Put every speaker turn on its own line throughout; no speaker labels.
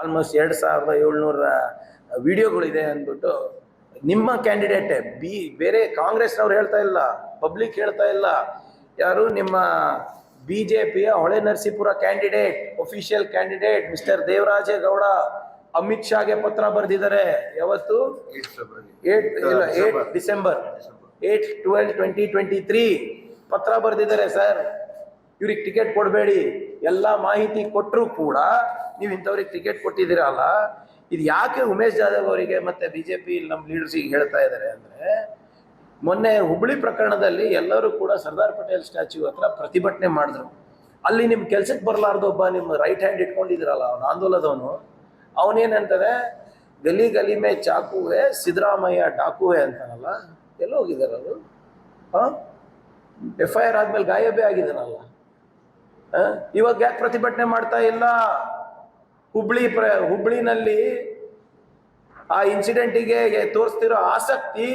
Almost ಎರಡು ಸಾವಿರದ ಏಳ್ನೂರ ವಿಡಿಯೋಗಳಿದೆ ಅಂದ್ಬಿಟ್ಟು ನಿಮ್ಮ ಕ್ಯಾಂಡಿಡೇಟೇ ಬಿ ಬೇರೆ ಕಾಂಗ್ರೆಸ್ನವ್ರು ಹೇಳ್ತಾ ಇಲ್ಲ ಪಬ್ಲಿಕ್ ಹೇಳ್ತಾ ಇಲ್ಲ. ಯಾರು? ನಿಮ್ಮ ಬಿ ಜೆ ಪಿಯ Hole Narasipura candidate official candidate mister Devarajegowda Amit ಶಾಗೆ ಪತ್ರ ಬರೆದಿದ್ದಾರೆ. ಯಾವತ್ತು? ಏಟ್ ಇಲ್ಲ eight December eight twelve twenty twenty three ಪತ್ರ ಬರೆದಿದ್ದಾರೆ ಸರ್ ಇವ್ರಿಗೆ ಟಿಕೆಟ್ ಕೊಡಬೇಡಿ. ಎಲ್ಲ ಮಾಹಿತಿ ಕೊಟ್ಟರು ಕೂಡ ನೀವು ಇಂಥವ್ರಿಗೆ ಟಿಕೆಟ್ ಕೊಟ್ಟಿದ್ದೀರಲ್ಲ ಇದು ಯಾಕೆ ಉಮೇಶ್ ಜಾಧವ್ ಅವರಿಗೆ ಮತ್ತೆ ಬಿ ಜೆ ಪಿ ನಮ್ಮ ಲೀಡರ್ಸಿಗೆ ಹೇಳ್ತಾ ಇದ್ದಾರೆ ಅಂದರೆ, ಮೊನ್ನೆ ಹುಬ್ಬಳ್ಳಿ ಪ್ರಕರಣದಲ್ಲಿ ಎಲ್ಲರೂ ಕೂಡ ಸರ್ದಾರ್ ಪಟೇಲ್ ಸ್ಟ್ಯಾಚ್ಯೂ ಹತ್ರ ಪ್ರತಿಭಟನೆ ಮಾಡಿದ್ರು. ಅಲ್ಲಿ ನಿಮ್ಮ ಕೆಲ್ಸಕ್ಕೆ ಬರಲಾರ್ದು ಒಬ್ಬ ನಿಮ್ಮ ರೈಟ್ ಹ್ಯಾಂಡ್ ಇಟ್ಕೊಂಡಿದ್ದೀರಲ್ಲ, ಅವನು ಆಂದೋಲದವನು. ಅವನೇನಂತಾರೆ ಗಲಿ ಗಲಿ ಮೇ ಚಾಕುವೆ ಸಿದ್ದರಾಮಯ್ಯ ಡಾಕುವೆ ಅಂತಾನಲ್ಲ. ಎಲ್ಲೋ ಹೋಗಿದ್ದಾರೆ ಅವರು? ಹಾಂ? ಎಫ್ ಐ ಆರ್ ಆದಮೇಲೆ ಗಾಯಬೇ ಆಗಿದ್ದಾನಲ್ಲ? ಇವಾಗ ಯಾಕೆ ಪ್ರತಿಭಟನೆ ಮಾಡ್ತಾ ಇಲ್ಲ? ಹುಬ್ಳಿ ಪ್ರ, ಹುಬ್ಳಿನಲ್ಲಿ ಆ ಇನ್ಸಿಡೆಂಟಿಗೆ ತೋರಿಸ್ತಿರೋ ಆಸಕ್ತಿ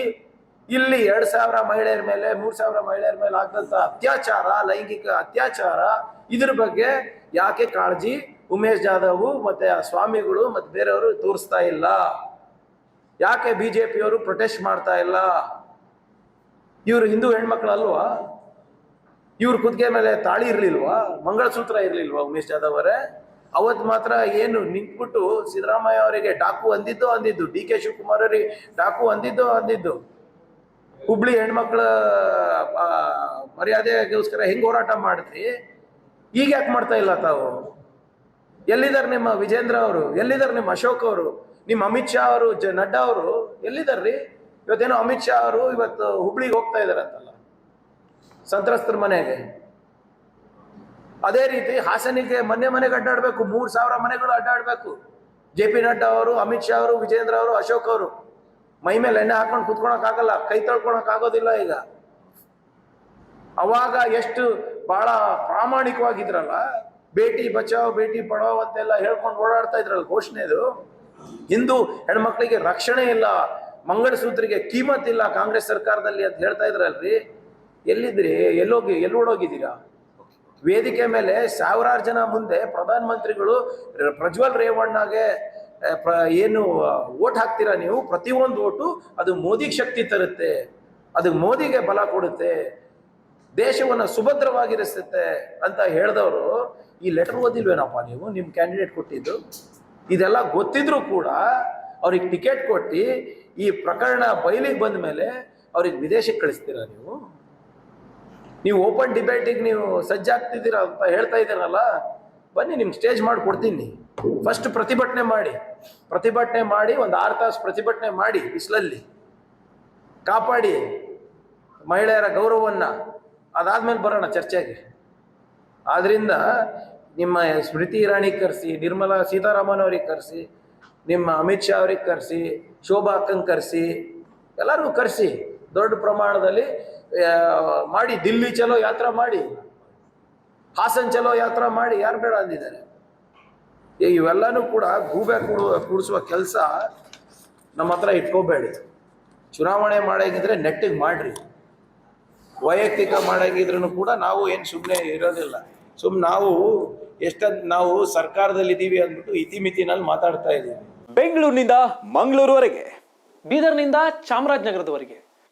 ಇಲ್ಲಿ ಎರಡ್ ಸಾವಿರ ಮಹಿಳೆಯರ ಮೇಲೆ, ಮೂರ್ ಸಾವಿರ ಮಹಿಳೆಯರ ಮೇಲೆ ಆಗದಂತ ಅತ್ಯಾಚಾರ, ಲೈಂಗಿಕ ಅತ್ಯಾಚಾರ, ಇದ್ರ ಬಗ್ಗೆ ಯಾಕೆ ಕಾಳಜಿ ಉಮೇಶ್ ಜಾಧವ್ ಮತ್ತೆ ಆ ಸ್ವಾಮಿಗಳು ಮತ್ತೆ ಬೇರೆಯವರು ತೋರಿಸ್ತಾ ಇಲ್ಲ? ಯಾಕೆ ಬಿಜೆಪಿಯವರು ಪ್ರೊಟೆಸ್ಟ್ ಮಾಡ್ತಾ ಇಲ್ಲ? ಇವರು ಹಿಂದೂ ಹೆಣ್ಮಕ್ಳಲ್ವಾ? ಇವ್ರ ಕುದ್ಗೆ ಮೇಲೆ ತಾಳಿ ಇರಲಿಲ್ವಾ? ಮಂಗಳಸೂತ್ರ ಇರಲಿಲ್ವಾ ಉಮೇಶ್ ಜಾಧವ್ ಅವರೇ? ಅವತ್ ಮಾತ್ರ ಏನು ನಿಂತ್ಬಿಟ್ಟು ಸಿದ್ದರಾಮಯ್ಯ ಅವರಿಗೆ ಡಾಕು ಅಂದಿದ್ದು ಅಂದಿದ್ದು, ಡಿ ಕೆ ಶಿವಕುಮಾರ್ ಅವರಿಗೆ ಡಾಕು ಅಂದಿದ್ದು ಅಂದಿದ್ದು. ಹುಬ್ಳಿ ಹೆಣ್ಮಕ್ಳ ಮರ್ಯಾದೆಗೋಸ್ಕರ ಹೆಂಗ್ ಹೋರಾಟ ಮಾಡಿದ್ರಿ? ಈಗ ಯಾಕೆ ಮಾಡ್ತಾ ಇಲ್ಲ ತಾವು? ಎಲ್ಲಿದ್ದಾರೆ ನಿಮ್ಮ ವಿಜೇಂದ್ರ ಅವರು? ಎಲ್ಲಿದ್ದಾರೆ ನಿಮ್ಮ ಅಶೋಕ್ ಅವರು? ನಿಮ್ಮ ಅಮಿತ್ ಶಾ ಅವರು, ಜ, ನಡ್ಡಾ ಅವರು ಎಲ್ಲಿದ್ದಾರ್ರಿ ಇವತ್ತೇನೋ ಅಮಿತ್ ಶಾ ಅವರು ಇವತ್ತು ಹುಬ್ಳಿಗೆ ಹೋಗ್ತಾ ಇದಾರಂತಲ್ಲ ಸಂತ್ರಸ್ತರ ಮನೆಗೆ. ಅದೇ ರೀತಿ ಹಾಸನಿಗೆ ಮನೆ ಮನೆಗೆ ಅಡ್ಡಾಡಬೇಕು, ಮೂರು ಸಾವಿರ ಮನೆಗಳು ಅಡ್ಡಾಡಬೇಕು. ಜೆ ಪಿ ನಡ್ಡಾ ಅವರು, ಅಮಿತ್ ಶಾ ಅವರು, ವಿಜೇಂದ್ರ ಅವರು, ಅಶೋಕ್ ಅವರು. ಮೈ ಮೇಲೆ ಎಣ್ಣೆ ಹಾಕೊಂಡು ಕುತ್ಕೊಳಕ್ ಆಗಲ್ಲ ಕೈ ಆಗೋದಿಲ್ಲ ಈಗ. ಅವಾಗ ಎಷ್ಟು ಬಹಳ ಪ್ರಾಮಾಣಿಕವಾಗಿದ್ರಲ್ಲ ಭೇಟಿ ಬಚಾವ್ ಭೇಟಿ ಪಡಾವ್ ಅಂತೆಲ್ಲ ಹೇಳ್ಕೊಂಡು ಓಡಾಡ್ತಾ ಇದ್ರಲ್ಲ ಘೋಷಣೆದು ಹಿಂದೂ ಹೆಣ್ಮಕ್ಳಿಗೆ ರಕ್ಷಣೆ ಇಲ್ಲ, ಮಂಗಳಸೂತ್ರಿಗೆ ಕೀಮತ್ ಇಲ್ಲ ಕಾಂಗ್ರೆಸ್ ಸರ್ಕಾರದಲ್ಲಿ ಅಂತ ಹೇಳ್ತಾ ಇದ್ರಲ್ರಿ. ಎಲ್ಲಿದ್ರಿ ಎಲ್ಲೋಗಿ, ಎಲ್ಲಿ ಓಡೋಗಿದ್ದೀರಾ? ವೇದಿಕೆ ಮೇಲೆ ಸಾವಿರಾರು ಜನ ಮುಂದೆ ಪ್ರಧಾನ ಮಂತ್ರಿಗಳು ಪ್ರಜ್ವಲ್ ರೇವಣ್ಣಗೆ ಪ್ರ, ಏನು ಓಟ್ ಹಾಕ್ತೀರಾ ನೀವು? ಪ್ರತಿಯೊಂದು ಓಟು ಅದು ಮೋದಿಗೆ ಶಕ್ತಿ ತರುತ್ತೆ. ಅದು ಮೋದಿಗೆ ಬಲ ಕೊಡುತ್ತೆ. ದೇಶವನ್ನು ಸುಭದ್ರವಾಗಿರಿಸುತ್ತೆ ಅಂತ ಹೇಳಿದವರು, ಈ ಲೆಟರ್ ಓದಿಲ್ವೇನಪ್ಪ ನೀವು? ನಿಮ್ಮ ಕ್ಯಾಂಡಿಡೇಟ್ ಕೊಟ್ಟಿದ್ದು? ಇದೆಲ್ಲ ಗೊತ್ತಿದ್ರು ಕೂಡ ಅವ್ರಿಗೆ ಟಿಕೆಟ್ ಕೊಟ್ಟು ಈ ಪ್ರಕರಣ ಬಯಲಿಗೆ ಬಂದ ಮೇಲೆ ಅವ್ರಿಗೆ ವಿದೇಶಕ್ಕೆ ಕಳಿಸ್ತೀರಾ ನೀವು? ನೀವು ಓಪನ್ ಡಿಬೇಟಿಗೆ ನೀವು ಸಜ್ಜಾಗ್ತಿದ್ದೀರಾ ಅಂತ ಹೇಳ್ತಾ ಇದ್ದೀರಲ್ಲ, ಬನ್ನಿ ನಿಮ್ಗೆ ಸ್ಟೇಜ್ ಮಾಡಿ ಕೊಡ್ತೀನಿ ಫಸ್ಟ್ ಪ್ರತಿಭಟನೆ ಮಾಡಿ. ಪ್ರತಿಭಟನೆ ಮಾಡಿ, ಒಂದು ಆರು ತಾಸು ಪ್ರತಿಭಟನೆ ಮಾಡಿ ಬಿಸಿಲಲ್ಲಿ. ಕಾಪಾಡಿ ಮಹಿಳೆಯರ ಗೌರವವನ್ನು. ಅದಾದ್ಮೇಲೆ ಬರೋಣ ಚರ್ಚೆಗೆ. ಆದ್ರಿಂದ ನಿಮ್ಮ ಸ್ಮೃತಿ ಇರಾಣಿ ಕರೆಸಿ, ನಿರ್ಮಲಾ ಸೀತಾರಾಮನ್ ಅವ್ರಿಗೆ ಕರೆಸಿ, ನಿಮ್ಮ ಅಮಿತ್ ಶಾ ಅವ್ರಿಗೆ ಕರೆಸಿ, ಶೋಭಾ ಅಕ್ಕಂಗೆ ಕರೆಸಿ, ಎಲ್ಲರಿಗೂ ಕರೆಸಿ. ದೊಡ್ಡ ಪ್ರಮಾಣದಲ್ಲಿ ಮಾಡಿ, ದಿಲ್ಲಿ ಚಲೋ ಯಾತ್ರಾ ಮಾಡಿ, ಹಾಸನ್ ಚಲೋ ಯಾತ್ರಾ ಮಾಡಿ, ಯಾರು ಬೇಡ ಅಂದಿದ್ದಾರೆ. ಇವೆಲ್ಲನೂ ಕೂಡ ಗೂಬೆ ಕೂಡು, ಕೂಡಿಸುವ ಕೆಲಸ ನಮ್ಮ ಹತ್ರ ಇಟ್ಕೋಬೇಡಿ. ಚುನಾವಣೆ ಮಾಡಂಗಿದ್ರೆ ನೆಟ್ಟಿಗೆ ಮಾಡ್ರಿ. ವೈಯಕ್ತಿಕ ಮಾಡಂಗಿದ್ರೂ ಕೂಡ ನಾವು ಏನು ಸುಮ್ಮನೆ ಇರೋದಿಲ್ಲ. ಸುಮ್ಮನೆ ನಾವು ಎಷ್ಟಂತ ನಾವು ಸರ್ಕಾರದಲ್ಲಿ ಇದ್ದೀವಿ ಅಂದ್ಬಿಟ್ಟು ಇತಿಮಿತಿನಲ್ಲಿ ಮಾತಾಡ್ತಾ ಇದ್ದೀವಿ.
ಬೆಂಗಳೂರಿನಿಂದ ಮಂಗಳೂರುವರೆಗೆ,
ಬೀದರ್ನಿಂದ ಚಾಮರಾಜನಗರದವರೆಗೆ.